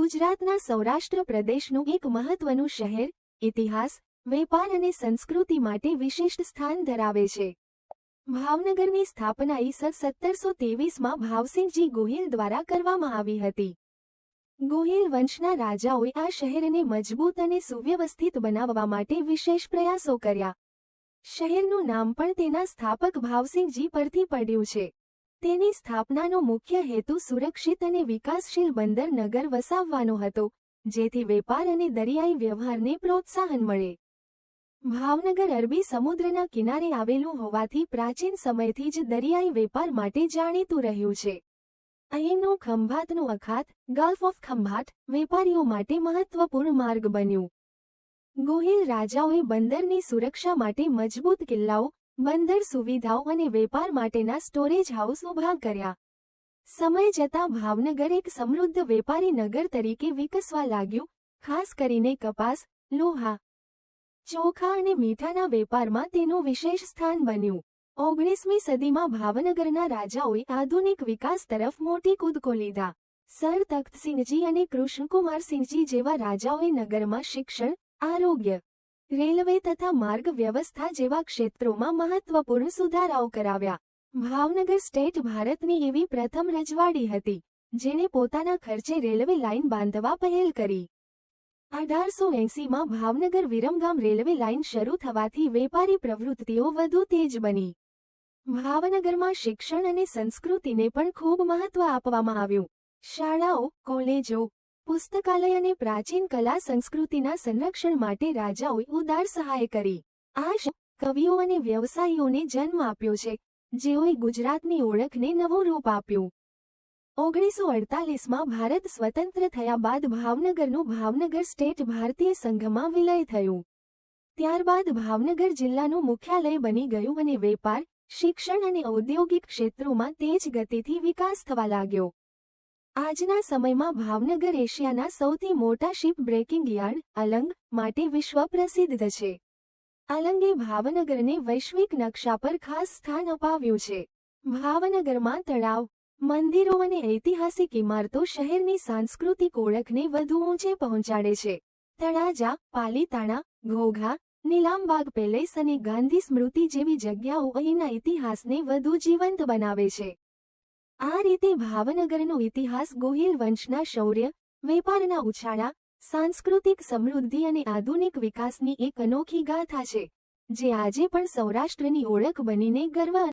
ગુજરાતના સૌરાષ્ટ્ર પ્રદેશનું એક મહત્વનું શહેર, ઇતિહાસ, વેપાર અને સંસ્કૃતિ માટે વિશિષ્ટ સ્થાન ધરાવે છે. ભાવનગરની સ્થાપના ઈસર સત્તરસો તેવીસમાં ભાવસિંહજી ગોહિલ દ્વારા કરવામાં આવી હતી. ગોહિલ વંશના રાજાઓએ આ શહેરને મજબૂત અને સુવ્યવસ્થિત બનાવવા માટે વિશેષ પ્રયાસો કર્યા. શહેરનું નામ પણ તેના સ્થાપક ભાવસિંહજી પરથી પડ્યું છે. તેની સ્થાપનાનો મુખ્ય હેતુ સુરક્ષિત અને વિકાસશીલ બંદર નગર વસાવવાનો હતો, જેથી વેપાર અને દરિયાઈ વ્યવહારને પ્રોત્સાહન મળે. ભાવનગર અરબી સમુદ્રના કિનારે આવેલું હોવાથી પ્રાચીન સમયથી જ દરિયાઈ વેપાર માટે જાણીતું રહ્યું છે. અહીંનું ખંભાતનું અખાત ગલ્ફ ઓફ ખંભાત, વેપારીઓ માટે મહત્વપૂર્ણ માર્ગ બન્યું. ગોહિલ રાજાઓએ બંદરની સુરક્ષા માટે મજબૂત કિલ્લાઓ બંદર સુવિધાઓ અને વેપાર માટેના સ્ટોરેજ હાઉસ ઊભા કર્યા. સમય જતાં ભાવનગર એક સમૃદ્ધ વેપારી નગર તરીકે વિકસવા લાગ્યું, ખાસ કરીને કપાસ, લોહા, ચોખા અને મીઠાના વેપારમાં તેનું વિશેષ સ્થાન બન્યું. ઓગણીસમી સદીમાં ભાવનગરના રાજાઓએ આધુનિક વિકાસ તરફ મોટી કૂદકો લીધા. સર તખ્તસિંહજી અને કૃષ્ણકુમારસિંહજી જેવા રાજાઓએ નગરમાં શિક્ષણ, આરોગ્ય રેલવે તથા માર્ગ વ્યવસ્થા જેવા ક્ષેત્રોમાં મહત્વપૂર્ણ સુધારાઓ કરાવ્યા. ભાવનગર સ્ટેટ ભારતની એવી પ્રથમ રજવાડી હતી, જેણે પોતાના ખર્ચે રેલવે લાઇન બાંધવા પહેલ કરી. અઢારસો એંસીમાં ભાવનગર વિરમગામ રેલવે લાઇન શરૂ થવાથી વેપારી પ્રવૃત્તિઓ વધુ તેજ બની. ભાવનગરમાં શિક્ષણ અને સંસ્કૃતિને પણ ખૂબ મહત્વ આપવામાં આવ્યું. શાળાઓ, કોલેજો પુસ્તકાલય અને પ્રાચીન કલા સંસ્કૃતિના સંરક્ષણ માટે રાજાઓએ ઉદાર સહાય કરી. આ કવિઓ અને વ્યવસાયીઓને જન્મ આપ્યો છે. જેઓએ ગુજરાતની ઓળખને નવું રૂપ આપ્યું. ઓગણીસો અડતાલીસમાં ભારત સ્વતંત્ર થયા બાદ ભાવનગરનું ભાવનગર સ્ટેટ ભારતીય સંઘમાં વિલય થયું. ત્યારબાદ ભાવનગર જિલ્લાનું મુખ્યાલય બની ગયું અને વેપાર, શિક્ષણ અને ઔદ્યોગિક ક્ષેત્રોમાં તેજ ગતિથી વિકાસ થવા લાગ્યો. આજના સમયમાં ભાવનગર એશિયાના સૌથી મોટા શિપ બ્રેકિંગ યાર્ડ, અલંગ, માટે વિશ્વ પ્રસિદ્ધ છે. અલંગે ભાવનગરને વૈશ્વિક નકશા પર ખાસ સ્થાન અપાવ્યું છે. ભાવનગરમાં તળાવ, મંદિરો અને ઐતિહાસિક ઇમારતો શહેરની સાંસ્કૃતિક ઓળખને વધુ ઊંચે પહોંચાડે છે. તળાજા, પાલીતાણા, ઘોઘા, નીલામબાગ પેલેસ અને ગાંધી સ્મૃતિ જેવી જગ્યાઓ અહીંના ઇતિહાસને વધુ જીવંત બનાવે છે. આ રીતે ભાવનગરનો ઇતિહાસ ગોહિલ વંશના શૌર્ય, વેપારના ઉછાળા, સાંસ્કૃતિક સમૃદ્ધિ અને આધુનિક વિકાસની એક અનોખી ગાથા છે, જે આજે પણ સૌરાષ્ટ્રની ઓળખ બનીને ગર્વ